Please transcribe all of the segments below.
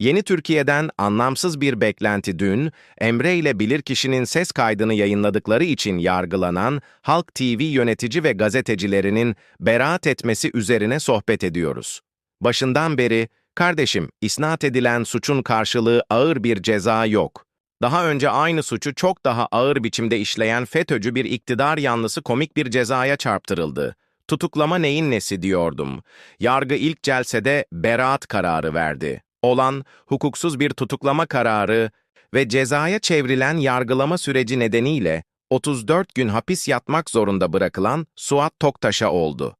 Yeni Türkiye'den anlamsız bir beklenti dün, Emre ile bilirkişinin ses kaydını yayınladıkları için yargılanan Halk TV yönetici ve gazetecilerinin beraat etmesi üzerine sohbet ediyoruz. Başından beri, kardeşim, isnat edilen suçun karşılığı ağır bir ceza yok. Daha önce aynı suçu çok daha ağır biçimde işleyen FETÖ'cü bir iktidar yanlısı komik bir cezaya çarptırıldı. Tutuklama neyin nesi diyordum. Yargı ilk celsede beraat kararı verdi. Olan hukuksuz bir tutuklama kararı ve cezaya çevrilen yargılama süreci nedeniyle 34 gün hapis yatmak zorunda bırakılan Suat Toktaş'a oldu.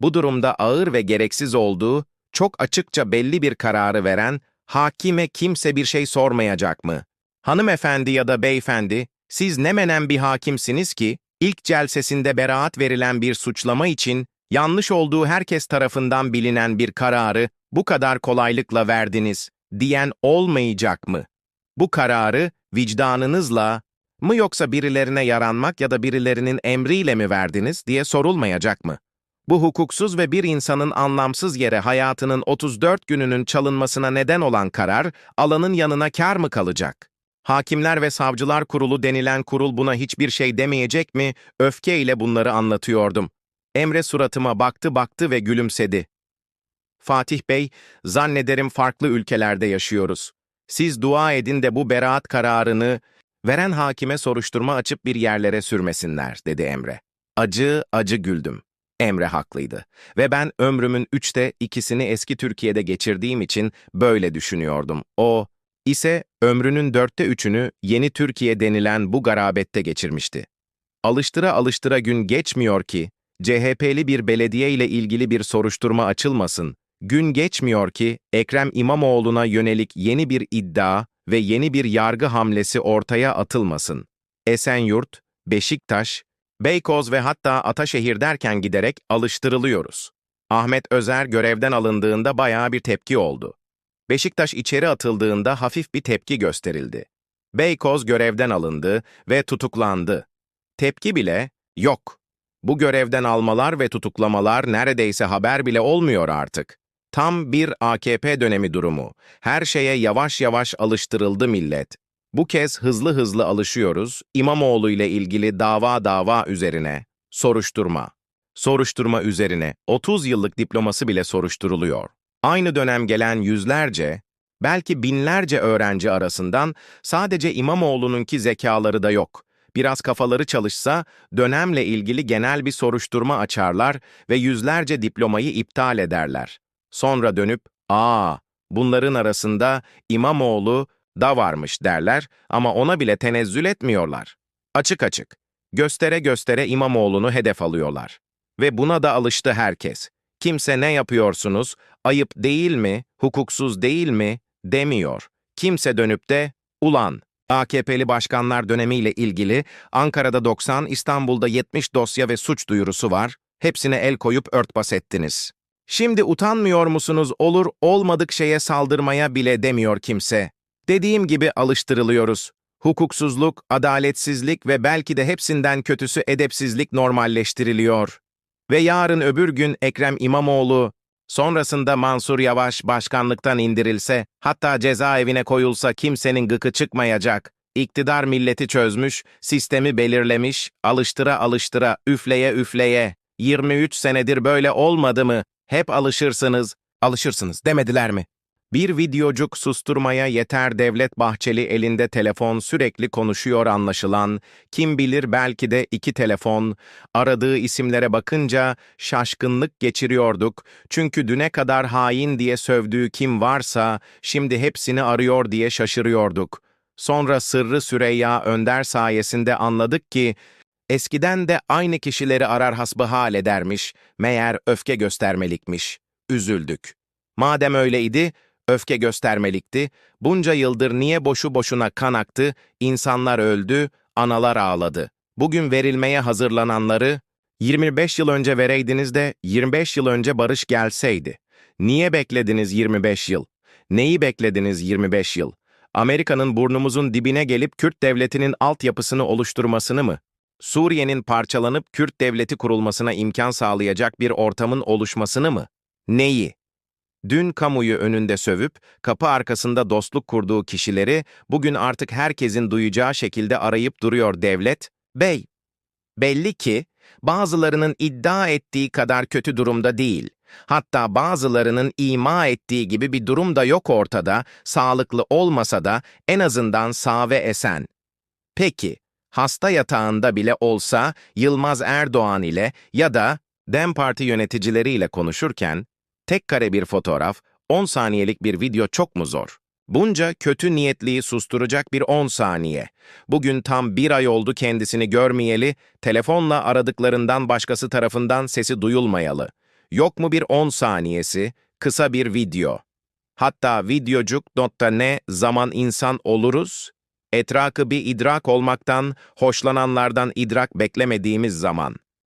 Bu durumda ağır ve gereksiz olduğu çok açıkça belli bir kararı veren hakime kimse bir şey sormayacak mı? Hanımefendi ya da beyefendi, siz ne menen bir hakimsiniz ki, ilk celsesinde beraat verilen bir suçlama için, yanlış olduğu herkes tarafından bilinen bir kararı bu kadar kolaylıkla verdiniz, diyen olmayacak mı? Bu kararı vicdanınızla mı yoksa birilerine yaranmak ya da birilerinin emriyle mi verdiniz diye sorulmayacak mı? Bu hukuksuz ve bir insanın anlamsız yere hayatının 34 gününün çalınmasına neden olan karar, alanın yanına kar mı kalacak? Hakimler ve Savcılar Kurulu denilen kurul buna hiçbir şey demeyecek mi? Öfkeyle bunları anlatıyordum. Emre suratıma baktı baktı ve gülümsedi. Fatih Bey, zannederim farklı ülkelerde yaşıyoruz. Siz dua edin de bu beraat kararını veren hakime soruşturma açıp bir yerlere sürmesinler, dedi Emre. Acı, acı güldüm. Emre haklıydı. Ve ben ömrümün üçte ikisini eski Türkiye'de geçirdiğim için böyle düşünüyordum. O ise ömrünün dörtte üçünü yeni Türkiye denilen bu garabette geçirmişti. Alıştıra alıştıra gün geçmiyor ki, CHP'li bir belediye ile ilgili bir soruşturma açılmasın, gün geçmiyor ki Ekrem İmamoğlu'na yönelik yeni bir iddia ve yeni bir yargı hamlesi ortaya atılmasın. Esenyurt, Beşiktaş, Beykoz ve hatta Ataşehir derken giderek alıştırılıyoruz. Ahmet Özer görevden alındığında bayağı bir tepki oldu. Beşiktaş içeri atıldığında hafif bir tepki gösterildi. Beykoz görevden alındı ve tutuklandı. Tepki bile yok. Bu görevden almalar ve tutuklamalar neredeyse haber bile olmuyor artık. Tam bir AKP dönemi durumu. Her şeye yavaş yavaş alıştırıldı millet. Bu kez hızlı hızlı alışıyoruz, İmamoğlu ile ilgili dava dava üzerine, soruşturma. Soruşturma üzerine 30 yıllık diploması bile soruşturuluyor. Aynı dönem gelen yüzlerce, belki binlerce öğrenci arasından sadece İmamoğlu'nunki zekaları da yok. Biraz kafaları çalışsa dönemle ilgili genel bir soruşturma açarlar ve yüzlerce diplomayı iptal ederler. Sonra dönüp, ''Aa, bunların arasında İmamoğlu da varmış.'' derler ama ona bile tenezzül etmiyorlar. Açık açık, göstere göstere İmamoğlu'nu hedef alıyorlar. Ve buna da alıştı herkes. Kimse ne yapıyorsunuz, ayıp değil mi, hukuksuz değil mi demiyor. Kimse dönüp de, ulan, AKP'li başkanlar dönemiyle ilgili Ankara'da 90, İstanbul'da 70 dosya ve suç duyurusu var, hepsine el koyup örtbas ettiniz. Şimdi utanmıyor musunuz olur olmadık şeye saldırmaya bile demiyor kimse. Dediğim gibi alıştırılıyoruz. Hukuksuzluk, adaletsizlik ve belki de hepsinden kötüsü edepsizlik normalleştiriliyor. Ve yarın öbür gün Ekrem İmamoğlu, sonrasında Mansur Yavaş başkanlıktan indirilse, hatta cezaevine koyulsa kimsenin gıkı çıkmayacak. İktidar milleti çözmüş, sistemi belirlemiş, alıştıra alıştıra, üfleye üfleye. 23 senedir böyle olmadı mı? Hep alışırsınız, alışırsınız demediler mi? Bir videocuk susturmaya yeter Devlet Bahçeli elinde telefon sürekli konuşuyor anlaşılan, kim bilir belki de iki telefon, aradığı isimlere bakınca şaşkınlık geçiriyorduk çünkü düne kadar hain diye sövdüğü kim varsa şimdi hepsini arıyor diye şaşırıyorduk. Sonra Sırrı Süreyya Önder sayesinde anladık ki eskiden de aynı kişileri arar hasbihal edermiş, meğer öfke göstermelikmiş. Üzüldük. Madem öyleydi, öfke göstermelikti, bunca yıldır niye boşu boşuna kan aktı, insanlar öldü, analar ağladı. Bugün verilmeye hazırlananları, 25 yıl önce vereydiniz de 25 yıl önce barış gelseydi. Niye beklediniz 25 yıl? Neyi beklediniz 25 yıl? Amerika'nın burnumuzun dibine gelip Kürt devletinin altyapısını oluşturmasını mı? Suriye'nin parçalanıp Kürt devleti kurulmasına imkan sağlayacak bir ortamın oluşmasını mı? Neyi? Dün kamuyu önünde sövüp, kapı arkasında dostluk kurduğu kişileri bugün artık herkesin duyacağı şekilde arayıp duruyor devlet. Bey, belli ki bazılarının iddia ettiği kadar kötü durumda değil. Hatta bazılarının ima ettiği gibi bir durum da yok ortada, sağlıklı olmasa da en azından sağ ve esen. Peki, hasta yatağında bile olsa Yılmaz Erdoğan ile ya da DEM Parti yöneticileriyle konuşurken, tek kare bir fotoğraf, 10 saniyelik bir video çok mu zor? Bunca kötü niyetliyi susturacak bir 10 saniye. Bugün tam bir ay oldu kendisini görmeyeli, telefonla aradıklarından başkası tarafından sesi duyulmayalı. Yok mu bir 10 saniyesi, kısa bir video? Hatta videocuk.ne zaman insan oluruz? Etrakı bir idrak olmaktan, hoşlananlardan idrak beklemediğimiz zaman.